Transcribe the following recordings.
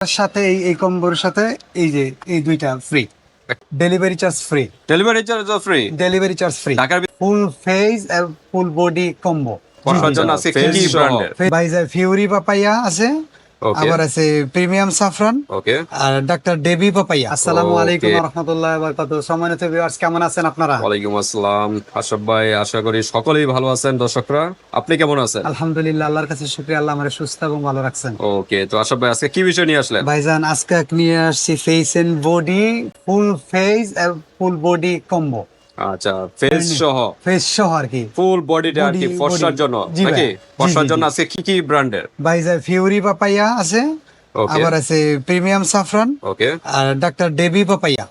সাথে এই এই কম্বোর সাথে এই যে এই দুইটা free delivery charge free delivery charge free delivery charge free ঢাকার full face full body combo বাইজার আছে কি কি ব্র্যান্ডের বাইজা ফিউরি পাপাইয়া আছে. আবার আছে প্রিমিয়াম সাফরান ওকে আর ডাক্তার ডেবি পাপাইয়া। আসসালামু. আলাইকুম রহমতুল্লাহ বারকাতুহ সম্মানিত ভিউয়ার্স কেমন আছেন আপনারা? ওয়ালাইকুম আসসালাম। আশরাফ ভাই আশা করি সকলেই ভালো আছেন দর্শকরা। আপনি কেমন আছেন? আলহামদুলিল্লাহ আল্লাহর কাছে শুকরিয়া আল্লাহ আমার সুস্থ এবং ভালো রাখছেন। ওকে তো আশরাফ ভাই আজকে কি বিষয় নিয়ে আসলেন? ভাইজান আজকে নিয়ে আসছি face and body full face full body combo আচ্ছা ফেস সহ। ফেস সহ আর কি। ফুল বডিটা আর কি ফর্সার জন্য নাকি? ফর্সার জন্য আছে কি কি ব্র্যান্ডের? ফিউরি পাপাইয়া আছে আবার আছে প্রিমিয়াম সাফরান ওকে আর doctor Davey papaya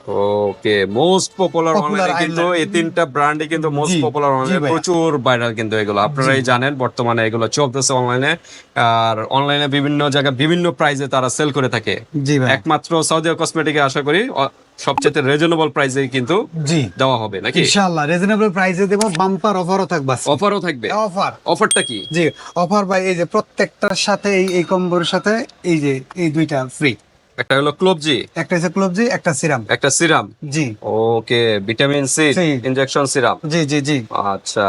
okay most popular অনলাইনে কিন্তু এই তিনটা ব্র্যান্ডই কিন্তু মোস্ট পপুলার অনলাইনে প্রচুর ভাইরাল কিন্তু এগুলো। আপনারাই জানেন বর্তমানে এগুলো চলতেছে অনলাইনে আর অনলাইনে বিভিন্ন জায়গায় বিভিন্ন প্রাইজে তারা সেল করে থাকে। একমাত্র সৌদি কসমেটিকে আশা করি সবচেয়ে রিজনেবল প্রাইসে কিন্তু জি। দেওয়া হবে নাকি? ইনশাআল্লাহ রিজনেবল প্রাইসে দেব বাম্পার অফারও থাকবে অফারও থাকবে? অফার অফারটা কি? জি অফার ভাই এই যে প্রত্যেকটার সাথে এই এই কম্বোর সাথে এই যে এই দুইটা ফ্রি একটা হলো ক্লোবজি একটা হচ্ছে ক্লোবজি একটা সিরাম একটা সিরাম জি। Okay vitamin C injection serum জি জি জি। আচ্ছা।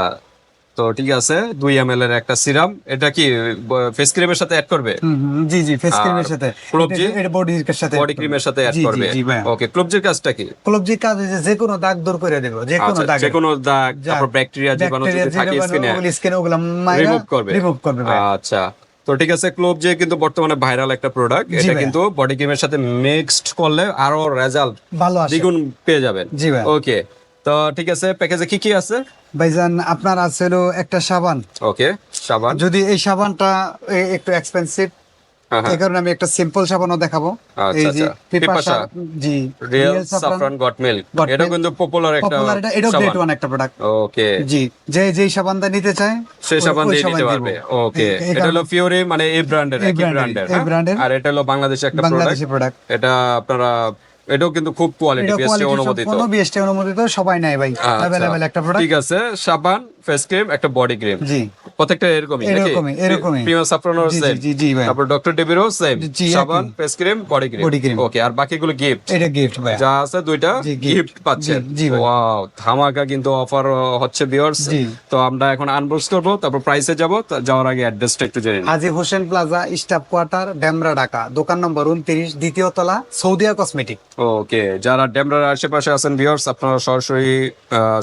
তো ঠিক আছে দুই এম এর একটা সিরাম। এটা কি ফেস ক্রিমের সাথে অ্যাড করবে? জি জি ফেস ক্রিমের সাথে। ক্লোবজি? এটা- এটা বডির সাথে বডি ক্রিমের সাথে অ্যাড করবে। ওকে ক্লোবজির কাজটা কি? ক্লোবজি কাজ যে কোনো দাগ দূর করে দেব যে কোনো আচ্ছা দাগ। যে কোনো দাগ তারপর ব্যাকটেরিয়া জীবাণু যদি থাকে স্কিনে স্কিনে ওগুলো রিমুভ করবে। রিমুভ করবে আচ্ছা তো ঠিক আছে ক্লোব যে কিন্তু বর্তমানে ভাইরাল একটা প্রোডাক্ট এটা কিন্তু বডি ক্রিমের সাথে মিক্সড করলে আরও রেজাল্ট ভালো দ্বিগুণ পেয়ে যাবেন। জি। ওকে তো ঠিক আছে প্যাকেজে কি কি আছে? ভাইজান আপনার আছে হলো একটা সাবান। ওকে সাবান। যদি এই সাবানটা একটু এক্সপেন্সিভ হ্যাঁ, হ্যাঁ। এই কারণে আমি একটা সিম্পল সাবানও দেখাবো। আচ্ছা, এই যে আচ্ছা। পিপাসা। পিপাসা। জি রিয়েল সাফরান গট মিল্ক এটা কিন্তু পপুলার একটা popular এটা এটাও গ্রেট ওয়ান একটা প্রোডাক্ট ওকে জি যে যেই সাবানটা নিতে চায় সে ওই- সাবান দিয়ে নিতে পারবে। ওকে এটা হলো ফিওরি মানে এই ব্র্যান্ডের এই ব্র্যান্ডের। আর এটা হলো বাংলাদেশের একটা প্রোডাক্ট এটা আপনারা এটাও কিন্তু খুব কোয়ালিটি এটা বেস্ট কোয়ালিটি অনুমোদিত সম্পূর্ণ বিএসটি অনুমোদিত সবাই নাই ভাই আচ্ছা। अवेलेबल একটা প্রোডাক্ট ঠিক আছে সাবান ফেস ক্রিম একটা বডি ক্রিম। জি। প্রত্যেকটা এরকমই এরকমই, এরকমই। প্রিমিয়াম সেম জি, জি, ভাই। তারপর ডক্টর ডেবিরও সেম সাবান face cream body cream. Body cream। Okay আর বাকিগুলো গিফট এটা গিফট ভাই। যা আছে দুইটা গিফট পাচ্ছেন জি। ওয়াও ধামাকা কিন্তু অফার হচ্ছে ভিউয়ার্স তো আমরা এখন আনবক্স করব তারপর প্রাইসে যাব। যাওয়ার আগে অ্যাড্রেসটা একটু জেনে Haji Hossain plaza staff quarter Demra Dhaka. দোকান নম্বর উনত্রিশ দ্বিতীয় তলা সৌদিয়া কসমেটিক ওকে যারা ডেমরার আশেপাশে আছেন ভিউয়ার্স আপনারা সরাসরি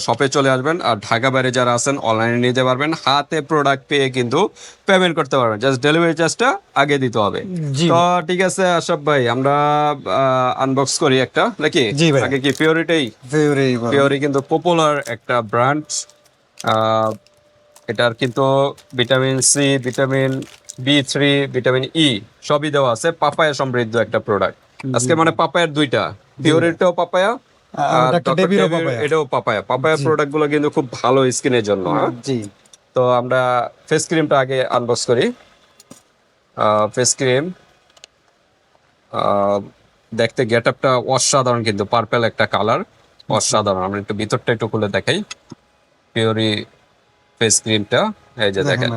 শপে চলে আসবেন। আর ঢাকা বাইরে যারা আছেন অনলাইনে নিতে পারবেন। হাতে প্রোডাক্ট পেয়ে কিন্তু পেমেন্ট করতে পারবেন। জাস্ট ডেলিভারি চার্জটা আগে দিতে হবে। তো ঠিক আছে আশরাফ ভাই আমরা আনবক্স করি একটা নাকি? আগে কি পিওরিটাই পিওরি কিন্তু পপুলার একটা ব্র্যান্ড এটার কিন্তু vitamin C vitamin B three vitamin E সবই দেওয়া আছে। পাপায়া সমৃদ্ধ একটা প্রোডাক্ট আজকে মানে পাপায়ার দুইটা। পিওরিটাও পাপায়া এটাও পাপায়া পাপায়া প্রোডাক্টগুলো কিন্তু খুব ভালো স্কিনের জন্য হ্যাঁ? জি। তো আমরা ফেস ক্রিমটা আগে আনবক্স করি। ফেস ক্রিম দেখতে গেট আপটা অসাধারণ কিন্তু পার্পেল একটা কালার অসাধারণ। আমরা একটু ভিতরটা একটু খুলে দেখাই। পিওরি ফেস ক্রিমটা এই যে দেখেন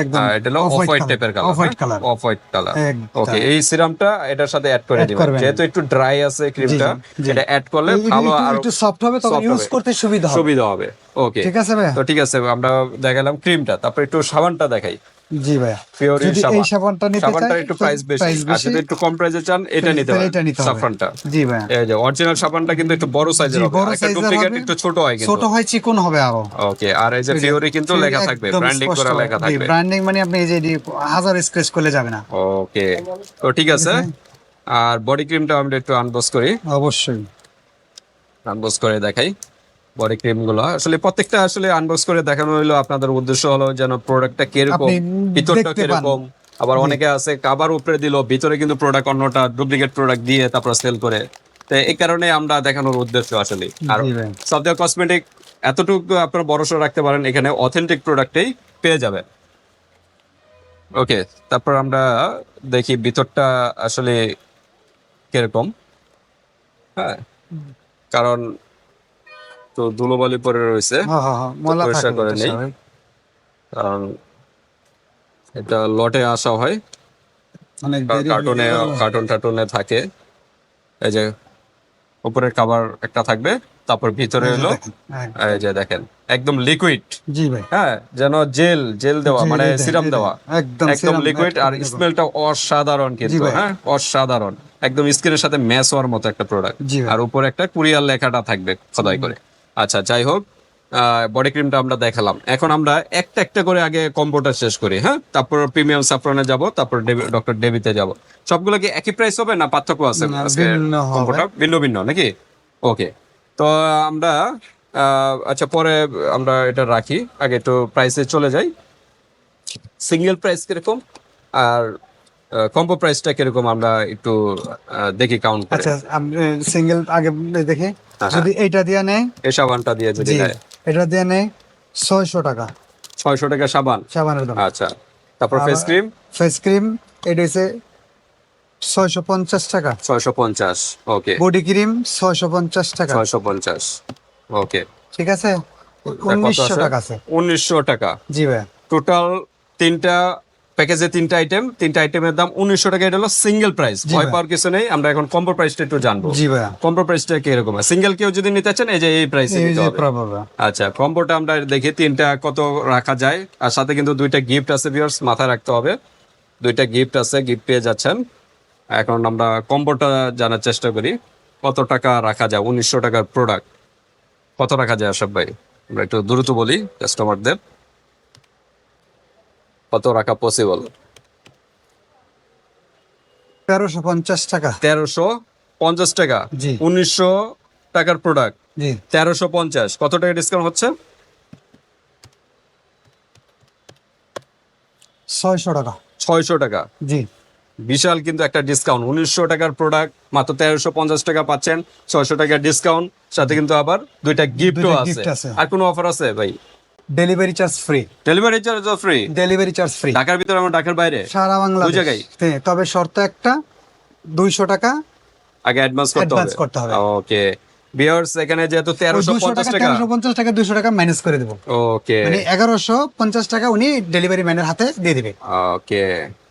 একদম এটা হলো অফ হোয়াইট টাইপের colour off white colour off white colour okay এই সিরামটা এটার সাথে অ্যাড করে দিবেন যেহেতু একটু ড্রাই আছে ক্রিমটা এটা অ্যাড করলে ভালো আর একটু সফট হবে তখন ইউজ করতে সুবিধা হবে। সুবিধা হবে। ওকে ঠিক আছে ভাই তো ঠিক আছে আমরা দেখালাম ক্রিমটা তারপর একটু সাবানটা দেখাই। জি ভাই পিওরি যদি এই সাবানটা নিতে সাবানটা একটু প্রাইস বেশি। যদি একটু কম প্রাইসে চান এটা নিতে পারেন এটা নিতে সাফরানটা জি ভাই এই যে অরিজিনাল সাবানটা কিন্তু একটু বড় সাইজের হবে। বড় size এর ডুপ্লিকেট একটু ছোট হয় ছোট হয় চিকন হবে আরও। ওকে আর এই যে ফিওরি কিন্তু লেখা থাকবে ব্র্যান্ডিং করা লেখা থাকবে। ব্র্যান্ডিং মানে আপনি এই যে হাজার স্ক্র্যাচ করলে যাবে না। ওকে তো ঠিক আছে। আর বডি ক্রিমটা আমরা একটু আনবক্স করি। অবশ্যই। আনবক্স করে দেখাই। বডি ক্রিমগুলো। আসলে প্রত্যেকটা আসলে আনবক্স করে দেখানো হলো আপনাদের উদ্দেশ্য হলো যেন প্রোডাক্টটা কীরকম ভিতরটা কীরকম। আবার অনেকে আছে কাবার উপরে দিল ভিতরে কিন্তু প্রোডাক্ট অন্যটা ডুপ্লিকেট প্রোডাক্ট দিয়ে তারপর সেল করে। তো এই কারণে আমরা দেখানোর উদ্দেশ্য আসলে। আর জি কসমেটিক এতটুকু আপনারা ভরসা রাখতে পারেন এখানে অথেন্টিক প্রোডাক্টেই পেয়ে যাবেন। ওকে তারপর আমরা দেখি ভিতরটা আসলে কীরকম। হ্যাঁ কারণ তো ধুলোবালি পরে রয়েছে। হ্যাঁ হ্যাঁ হ্যাঁ পরিষ্কার করে নেই। কারণ এটা লটে আসা হয়। কার্টুনে কার্টুন টার্টুনে থাকে। এই যে উপরের কাভার একটা থাকবে তারপর ভিতরে হলো এই যে দেখেন একদম লিকুইড জি ভাই। হ্যাঁ যেন জেল জেল দেওয়া মানে সিরাম দেওয়া। একদম একদম লিকুইড আর স্মেলটা অসাধারণ কিন্তু হ্যাঁ অসাধারণ। একদম স্কিনের সাথে ম্যাচ হওয়ার মতো একটা প্রোডাক্ট আর উপরে একটা কুরিয়ার লেখাটা থাকবে খোদাই করে। আচ্ছা যাই হোক বডি ক্রিমটা আমরা দেখালাম। এখন আমরা একটা একটা করে আগে কম্বোটা শেষ করি হ্যাঁ? তারপর প্রিমিয়াম সাফরনে যাব তারপর ডক্টর ডেভিতে যাব। সবগুলো কি একই প্রাইস হবে না পার্থক্য আছে ভিন্ন কম্বোটা ভিন্ন ভিন্ন নাকি? ওকে তো আমরা আচ্ছা পরে আমরা এটা রাখি। আগে একটু প্রাইসে চলে যাই। সিঙ্গেল প্রাইস কীরকম? আর কম্বো প্রাইসটা কীরকম আমরা একটু দেখি কাউন্ট আচ্ছা সিঙ্গেল আগে দেখি। যদি এইটা দিয়ে নেয়? এই সাবানটা দিয়ে যদি দেয় এটা দিয়ে নেয় ছয়শো টাকা। ছয়শো টাকা সাবান? সাবানের দাম। আচ্ছা তারপর ফেস ক্রিম ফেস ক্রিম এটা হচ্ছে ছয়শো পঞ্চাশ টাকা। ছয়শো পঞ্চাশ ওকে। বডি ক্রিম ছয়শো পঞ্চাশ টাকা। ছয়শো পঞ্চাশ ওকে। ঠিক আছে? উনিশশো টাকা আছে। উনিশশো টাকা। জি ভাই টোটাল তিনটা প্যাকেজে তিনটা আইটেম তিনটা আইটেমের দাম উনিশশো টাকা। এটা হলো সিঙ্গেল প্রাইস ভয় পাওয়ার কিছু নেই আমরা এখন কম্বো প্রাইসটা একটু জানব। জি ভাই কম্বো প্রাইসটা কি এরকম সিঙ্গেল কেউ যদি নিতে চান এই যে এই প্রাইসে এই নিতে হবে। আচ্ছা কম্বোটা আমরা দেখি তিনটা কত রাখা যায়। আর সাথে কিন্তু দুইটা গিফট আছে ভিউয়ার্স মাথায় রাখতে হবে। দুইটা গিফট আছে গিফট পেয়ে যাচ্ছেন। এখন আমরা কম্বোটা জানার চেষ্টা করি। কত টাকা রাখা যায়? উনিশশো টাকার প্রোডাক্ট কত রাখা যায় আশাব ভাই? আমরা একটু দ্রুত বলি কাস্টমারদের কত রাখা পসিবল তেরোশো পঞ্চাশ টাকা। তেরোশো পঞ্চাশ টাকা। উনিশশো টাকার প্রোডাক্ট তেরোশো পঞ্চাশ। কত টাকা ডিসকাউন্ট হচ্ছে? ছয়শো টাকা। ছয়শো টাকা। জি। বিশাল কিন্তু একটা ডিসকাউন্ট উনিশশো টাকার প্রোডাক্ট মাত্র তেরোশো পঞ্চাশ টাকা পাচ্ছেন। ছয়শো টাকার ডিসকাউন্ট সাথে কিন্তু আবার দুইটা গিফটও আছে। আর কোনো অফার আছে ভাই? Delivery charge free delivery charge free delivery charge free ঢাকার ভিতরে আমার ঢাকার বাইরে? সারা বাংলা দুই জায়গায়? হ্যাঁ, তবে শর্ত একটা দুইশো টাকা আগে অ্যাডভান্স করতে হবে। করতে হবে। ওকে বিয়ার্স এখানে যেহেতু তেরোশো দুশো পঞ্চাশ টাকা টাকা। তেরোশো পঞ্চাশ টাকা 200 টাকা মাইনাস করে দেব। ওকে মানে এগারোশো পঞ্চাশ টাকা উনি ডেলিভারি ম্যানের হাতে দিয়ে দিবে। ওকে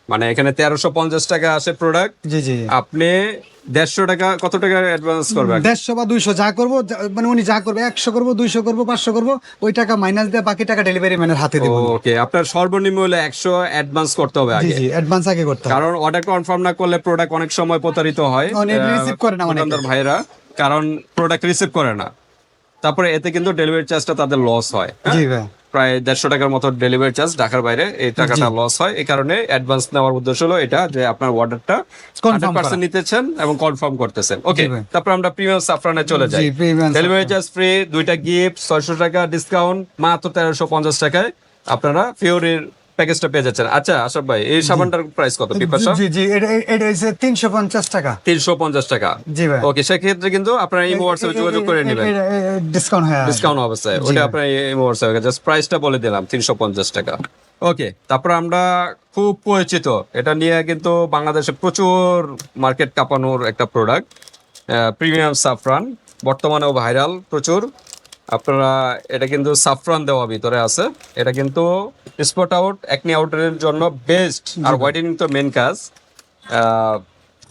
মানে এখানে তেরোশো পঞ্চাশ টাকা আসে প্রোডাক্ট জি জি। আপনি দেড়শো টাকা কত টাকা অ্যাডভান্স করবেন? দেড়শো বা দুইশো যা করব মানে উনি যা করবে একশো করব দুইশো করব পাঁচশো করব ওই টাকা মাইনাস দিয়ে বাকি টাকা ডেলিভারি ম্যানের হাতে দিব। ওকে আপনার সর্বনিম্ন হলে একশো অ্যাডভান্স করতে হবে আগে। জি অ্যাডভান্স আগে করতে কারণ অর্ডার কনফার্ম না করলে প্রোডাক্ট অনেক সময় প্রতারিত হয় অনেক receive করে না অনেকে। ভাইরা কারণ প্রোডাক্ট রিসিভ করে না। তারপরে এতে কিন্তু ডেলিভারি চার্জটা তাদের লস হয় হ্যাঁ? জি ভাই। প্রায় দেড়শো টাকার মতো ডেলিভারি চার্জ ঢাকার বাইরে এই টাকাটা লস হয়। এই কারণে অ্যাডভান্স নেওয়ার উদ্দেশ্য হলো এটা যে আপনার অর্ডারটা হান্ড্রেড পার্সেন্ট নিতেছেন এবং কনফার্ম করতেছেন। ওকে। তারপর আমরা প্রিমিয়াম সাফরানে চলে যাই। ডেলিভারি চার্জ ফ্রি দুইটা গিফট ছয়শো টাকা ডিসকাউন্ট মাত্র তেরোশো পঞ্চাশ টাকায় আপনারা ফিওরির প্যাকেজটা পেয়ে যাচ্ছেন। আচ্ছা আশাফ ভাই এই সাবানটার প্রাইস কত? পিপাসা জি জি এটা এটা হচ্ছে তিনশো পঞ্চাশ টাকা। তিনশো পঞ্চাশ টাকা। জি ভাই। ওকে সেক্ষেত্রে কিন্তু আপনারা এই হোয়াটসঅ্যাপে যোগাযোগ করে নেবেন। ডিসকাউন্ট হ্যাঁ ডিসকাউন্ট অবস্থায় ওটা আপনার এই হোয়াটসঅ্যাপে জাস্ট প্রাইসটা বলে দিলাম তিনশো পঞ্চাশ টাকা। ওকে তারপর আমরা খুব পরিচিত। এটা নিয়ে কিন্তু বাংলাদেশে প্রচুর মার্কেট কাঁপানোর একটা প্রোডাক্ট প্রিমিয়াম সাফরান বর্তমানেও ভাইরাল প্রচুর। আপনারা এটা কিন্তু সাফরান দেওয়া ভিতরে আছে। এটা কিন্তু স্পট আউট একনি আউটের জন্য বেস্ট আর হোয়াইটেনিং তো মেন কাজ।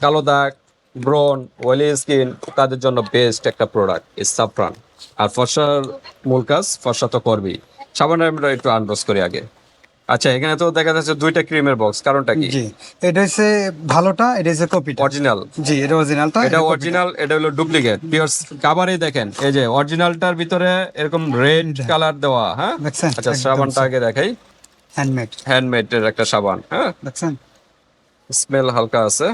কালো দাগ ব্রন ওয়েলি স্কিন তাদের জন্য বেস্ট একটা প্রোডাক্ট এই সাফরান আর ফর্সার মূল কাজ ফর্সা তো করবেই। সাবানের আমরা একটু আনবস করি আগে। আচ্ছা এখানে তো দেখা যাচ্ছে দুইটা ক্রিমের বক্স কারণটা কি? জি এটা হচ্ছে ভালোটা এটা হচ্ছে কপিটা। অরিজিনাল জি এটা অরিজিনালটা এটা অরিজিনাল এটা হলো ডুপ্লিকেট পিওর কাভারে দেখেন এই যে অরিজিনালটার ভিতরে এরকম রেড কালার দেওয়া হ্যাঁ? আচ্ছা সাবানটা আগে দেখাই। হ্যান্ডমেড হ্যান্ডমেড এর একটা সাবান হ্যাঁ? দেখছেন? স্মেল হালকা আছে।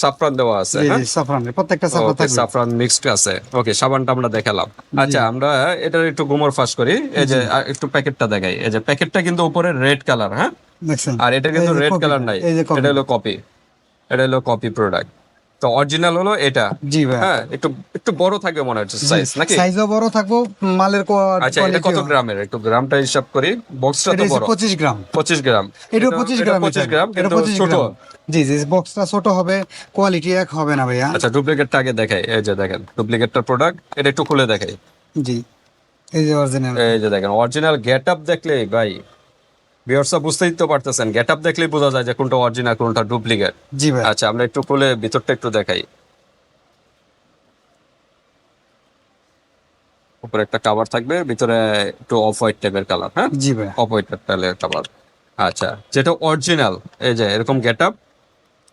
সাফরান দেওয়া আছে হ্যাঁ? সাফরান প্রত্যেকটা সাফরান থাকবে। সাফরান মিক্সড আছে। ওকে সাবানটা আমরা দেখালাম। আচ্ছা আমরা এটার একটু গুমর ফাঁস করি। এই যে একটু প্যাকেটটা দেখাই। এই যে প্যাকেটটা কিন্তু উপরে রেড কালার হ্যাঁ? আর এটা কিন্তু রেড কালার নাই। এটা হলো কপি এটা হলো কপি প্রোডাক্ট তো অরিজিনাল হলো এটা। জি ভাই। হ্যাঁ একটু একটু বড় থাকবে মনে হচ্ছে সাইজ নাকি? সাইজও বড় থাকব মালের আচ্ছা এটা কত গ্রামের? একটু গ্রামটা হিসাব করি। বক্সটা তো বড়। পঁচিশ গ্রাম। পঁচিশ গ্রাম। এটা পঁচিশ গ্রাম পঁচিশ গ্রাম কিন্তু ছোট। জি জি বক্সটা ছোট হবে কোয়ালিটি এক হবে না ভাইয়া। আচ্ছা ডুপ্লিকেটটা আগে দেখাই। এই যে দেখেন ডুপ্লিকেটটার প্রোডাক্ট এটা একটু খুলে দেখাই। জি এই যে অরিজিনাল এই যে দেখেন অরিজিনাল গেট আপ দেখলে ভাই ভিউয়ার্সরা বুঝতেই তো পারতেছেন গেট আপ দেখলেই বোঝা যায় যে কোনটা অরিজিনাল কোনটা ডুপ্লিকেট জি ভাই। আচ্ছা আমরা একটু খুলে ভিতরটা একটু দেখাই। উপরে একটা কাভার থাকবে ভিতরে একটু অফ হোয়াইট টাইপের কালার হ্যাঁ? জি ভাই। অফ হোয়াইট টাইপের কালার আচ্ছা যেটা অরিজিনাল এই যে এরকম গেট আপ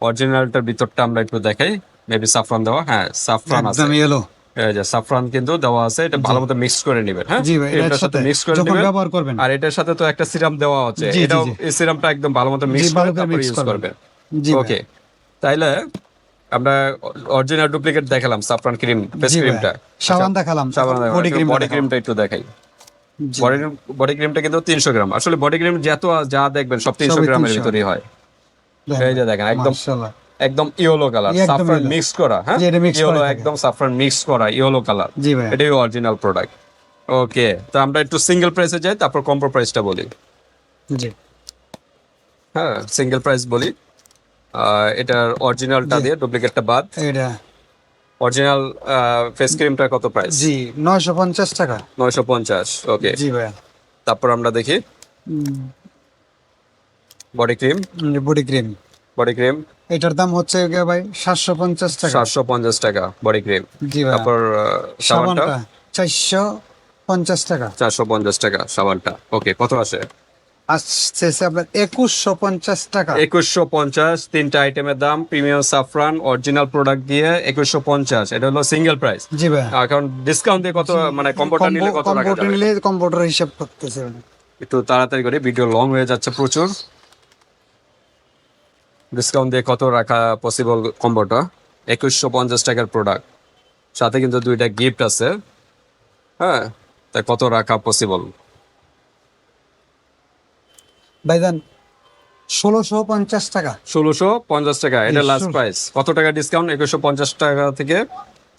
অরিজিনালটার ভিতরটা আমরা একটু দেখাই। মেবি সাফরান দেওয়া হ্যাঁ সাফরান আছে। একদম ইয়েলো সাফরান কিন্তু দেওয়া আছে এটা ভালো মতো মিক্স করে নেবেন হ্যাঁ? জি ভাই এটার সাথে মিক্স করে নেবেন। ব্যবহার করবেন। আর এটার সাথে তো একটা সিরাম দেওয়া জি, এটাও এই সিরামটা একদম ভালো মতো মিক্স করে তারপর ইউজ করবেন। জি ওকে তাইলে আমরা অরিজিনাল ডুপ্লিকেট দেখালাম সাফরান ক্রিম ফেস ক্রিমটা সাবান দেখালাম সাবান বডি ক্রিম বডি ক্রিমটা একটু দেখাই। বডি বডি ক্রিমটা কিন্তু তিনশো গ্রাম। আসলে বডি ক্রিম যত যা দেখবেন সব তিনশো সবই গ্রামের 300 ভিতরেই হয়। এই যে দেখেন একদম মাশাআল্লাহ। একদম ইয়েলো কালার সাফরান মিক্স করা হ্যাঁ? ইয়েলো একদম সাফরান মিক্স করা ইয়েলো কালার। জি ভাই এটাই অরিজিনাল প্রোডাক্ট ওকে তো আমরা একটু সিঙ্গেল প্রাইসে যাই তারপর কম্পো প্রাইসটা বলি। জি। হ্যাঁ সিঙ্গেল প্রাইস বলি। এটার অরিজিনালটা দিয়ে ডুপ্লিকেটটা বাদ। এটা অরিজিনাল ফেস ক্রিমটা কত প্রাইস জি নয়শো পঞ্চাশ টাকা। নয়শো পঞ্চাশ ওকে জি ভাই তারপর আমরা দেখি। Body cream body cream body cream এটার দাম হচ্ছে ভাই সাতশো পঞ্চাশ টাকা। সাতশো পঞ্চাশ টাকা বডি ক্রিম জি ভাই। তারপর সাবানটা? সাবানটা চারশো পঞ্চাশ টাকা। চারশো পঞ্চাশ টাকা সাবানটা। ওকে কত আসে? আসছে আপনার একুশশো পঞ্চাশ টাকা। একুশশো পঞ্চাশ তিনটা আইটেমের দাম প্রিমিয়াম সাফরান অরিজিনাল প্রোডাক্ট দিয়ে একুশশো পঞ্চাশ। এটা হলো সিঙ্গেল প্রাইস জি ভাই। কারণ ডিসকাউন্ট দিয়ে কত মানে কম্পিউটার নিলে কত কম্পিউটার নিলে কম্পিউটার হিসাব করতেছে। একটু তাড়াতাড়ি করে ভিডিও লং হয়ে যাচ্ছে প্রচুর। ডিসকাউন্ট দিয়ে কত রাখা পসিবল কম্বোটা একুশশো পঞ্চাশ টাকার প্রোডাক্ট সাথে কিন্তু দুইটা গিফট আছে। হ্যাঁ তা কত রাখা পসিবল ভাইজান ষোলোশো পঞ্চাশ টাকা। ষোলোশো পঞ্চাশ টাকা এটা লাস্ট প্রাইস কত টাকা ডিসকাউন্ট একুশশো পঞ্চাশ টাকা থেকে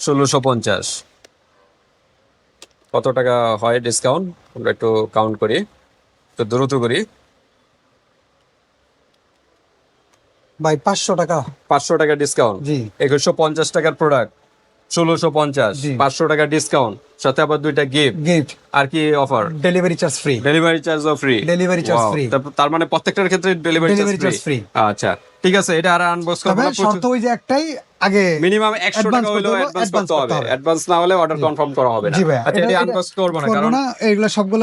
ষোলোশো পঞ্চাশ। কত টাকা হয় ডিসকাউন্ট আমরা একটু কাউন্ট করি। একটু দ্রুত করি। ভাই পাঁচশো টাকা। পাঁচশো টাকা ডিসকাউন্ট জি। একুশশো পঞ্চাশ টাকার প্রোডাক্ট ষোলোশো পঞ্চাশ। পাঁচশো টাকা ডিসকাউন্ট সাথে আবার দুইটা গিফট গিফট আর কি offer delivery charge free delivery charge free delivery charge free তার মানে প্রত্যেকটার ক্ষেত্রে ডেলিভারি চার্জ ফ্রি আচ্ছা ঠিক আছে এটা আর আনবক্স করব না শর্ত ওই যে একটাই আগে মিনিমাম একশো Advance টাকা হলেও করতে হবে, অ্যাডভান্স করতে হবে। অ্যাডভান্স না হলে অর্ডার কনফার্ম করা হবে না। জি ভাই আচ্ছা এটা আনবক্স করব না কারণ না এগুলো সবগুলো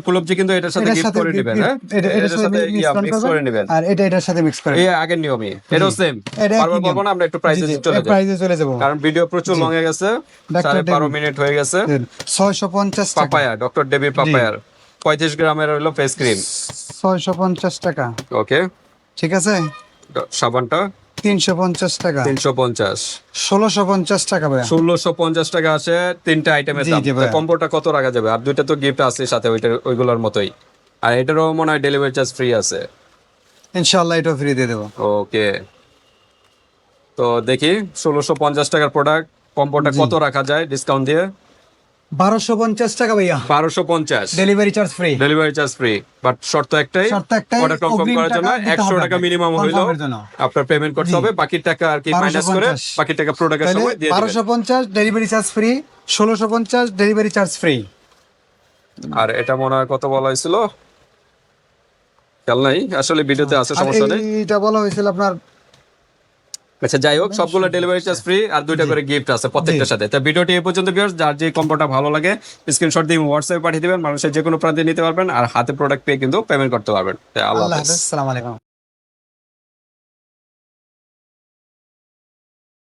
উপলব্ধি কিন্তু এটার সাথে গিফট করে নেবেন হ্যাঁ? এটার সাথে মিক্স করে নেবেন। আর এটা এটার সাথে মিক্স করে এই আগের নিয়মই এটাও সেম বারবার বলব না আমরা একটু প্রাইসে চলে যাই। প্রাইজে চলে যাব। কারণ ভিডিও প্রচুর লং হয়ে গেছে Dr. সাড়ে বারো Debbie। মিনিট হয়ে গেছে। ছয়শো পঞ্চাশ টাকা। পাপায়া ডক্টর ডেবি পাপায়ার। পঁয়ত্রিশ গ্রামের হলো ফেস ক্রিম ছয়শো পঞ্চাশ টাকা। ওকে ঠিক আছে? সাবানটা। তিনশো পঞ্চাশ টাকা। তিনশো পঞ্চাশ। ষোলোশো পঞ্চাশ টাকা ভাই ষোলোশো পঞ্চাশ টাকা আছে তিনটা আইটেমের দাম। কম্বোটা কত রাখা যাবে? আর দুইটা তো গিফট আছে সাথে ওইটার ওইগুলোর মতোই। আর এটারও মনে হয় ডেলিভারি চার্জ ফ্রি আছে। ইনশাল্লাহ এটাও ফ্রি দিয়ে দেবো। ওকে। তো দেখি ষোলোশো পঞ্চাশ টাকার প্রোডাক্ট কম্বোটা কত রাখা যায় ডিসকাউন্ট দিয়ে? বারোশো পঞ্চাশ টাকা ভাইয়া। বারোশো পঞ্চাশ। Delivery charge free delivery charge free but শর্ত একটাই শর্ত একটাই, অর্ডার কনফার্ম করার জন্য একশো টাকা মিনিমাম হইল। Confirm এর জন্য। আপনার পেমেন্ট করতে হবে বাকি টাকা আর কি 1250 মাইনাস করে বাকি টাকা প্রোডাক্টের সময় দিয়ে বারোশো পঞ্চাশ ডেলিভারি চার্জ ফ্রি ষোলোশো পঞ্চাশ ডেলিভারি চার্জ ফ্রি আর এটা মনে হয় কত বলা হয়েছিল? খেয়াল নাই? আসলে ভিডিওতে আছে সমস্যা নেই। এটা বলা হয়েছিল আপনার আচ্ছা যাই হোক সবগুলো ডেলিভারি চার্জ ফ্রি আর দুইটা করে গিফট আছে প্রত্যেকটার সাথে। তো ভিডিওটি এই পর্যন্ত ভিউয়ার্স যার যে কম্পোটা ভালো লাগে স্ক্রিনশট দিয়ে হোয়াটসঅ্যাপে পাঠিয়ে দিবেন। মানুষের যে কোনো প্রান্তে নিতে পারবেন আর হাতে প্রোডাক্ট পেয়ে কিন্তু পেমেন্ট করতে পারবেন। আল্লাহ হাফেজ। হাফেজ আলাইকুম।